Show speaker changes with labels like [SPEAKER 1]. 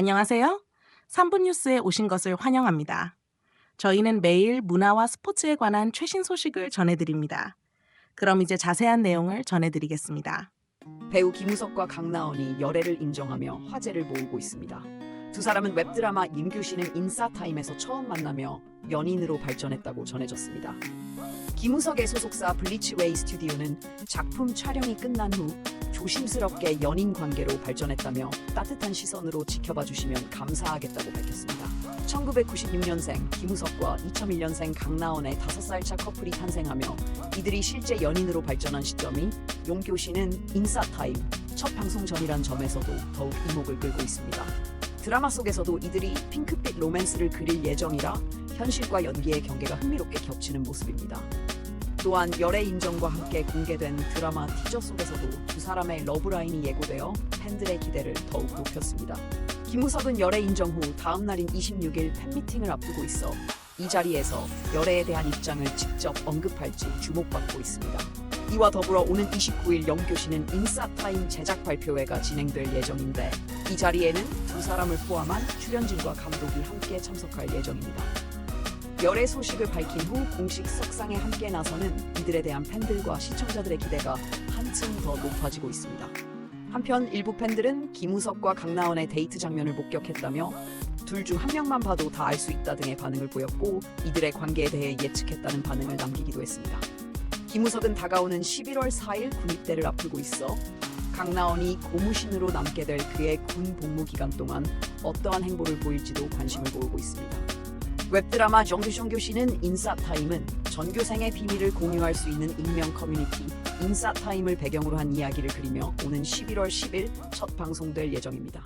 [SPEAKER 1] 안녕하세요. 3분 뉴스에 오신 것을 환영합니다. 저희는 매일 문화와 스포츠에 관한 최신 소식을 전해드립니다. 그럼 이제 자세한 내용을 전해드리겠습니다.
[SPEAKER 2] 배우 김우석과 강나원이 열애를 인정하며 화제를 모으고 있습니다. 두 사람은 웹드라마 임규신은 인싸타임에서 처음 만나며 연인으로 발전했다고 전해졌습니다. 김우석의 소속사 블리치웨이 스튜디오는 작품 촬영이 끝난 후 조심스럽게 연인 관계로 발전했다며 따뜻한 시선으로 지켜봐 주시면 감사하겠다고 밝혔습니다. 1996년생 김우석과 2001년생 강나원의 5살 차 커플이 탄생하며 이들이 실제 연인으로 발전한 시점이 용교시는 인싸타임 첫 방송 전이란 점에서도 더욱 이목을 끌고 있습니다. 드라마 속에서도 이들이 핑크빛 로맨스를 그릴 예정이라 현실과 연기의 경계가 흥미롭게 겹치는 모습입니다. 또한 열애 인정과 함께 공개된 드라마 티저 속에서도 두 사람의 러브라인이 예고되어 팬들의 기대를 더욱 높였습니다. 김우석은 열애 인정 후 다음 날인 26일 팬미팅을 앞두고 있어 이 자리에서 열애에 대한 입장을 직접 언급할지 주목받고 있습니다. 이와 더불어 오는 29일 영교시는 인싸타임 제작 발표회가 진행될 예정인데 이 자리에는 두 사람을 포함한 출연진과 감독이 함께 참석할 예정입니다. 열애 소식을 밝힌 후 공식 석상에 함께 나서는 이들에 대한 팬들과 시청자들의 기대가 한층 더 높아지고 있습니다. 한편 일부 팬들은 김우석과 강나원의 데이트 장면을 목격했다며 둘 중 한 명만 봐도 다 알 수 있다 등의 반응을 보였고 이들의 관계에 대해 예측했다는 반응을 남기기도 했습니다. 김우석은 다가오는 11월 4일 군입대를 앞두고 있어 강나원이 고무신으로 남게 될 그의 군 복무 기간 동안 어떠한 행보를 보일지도 관심을 모으고 있습니다. 웹드라마 정규정교시는 인싸타임은 전교생의 비밀을 공유할 수 있는 익명 커뮤니티 인싸타임을 배경으로 한 이야기를 그리며 오는 11월 10일 첫 방송될 예정입니다.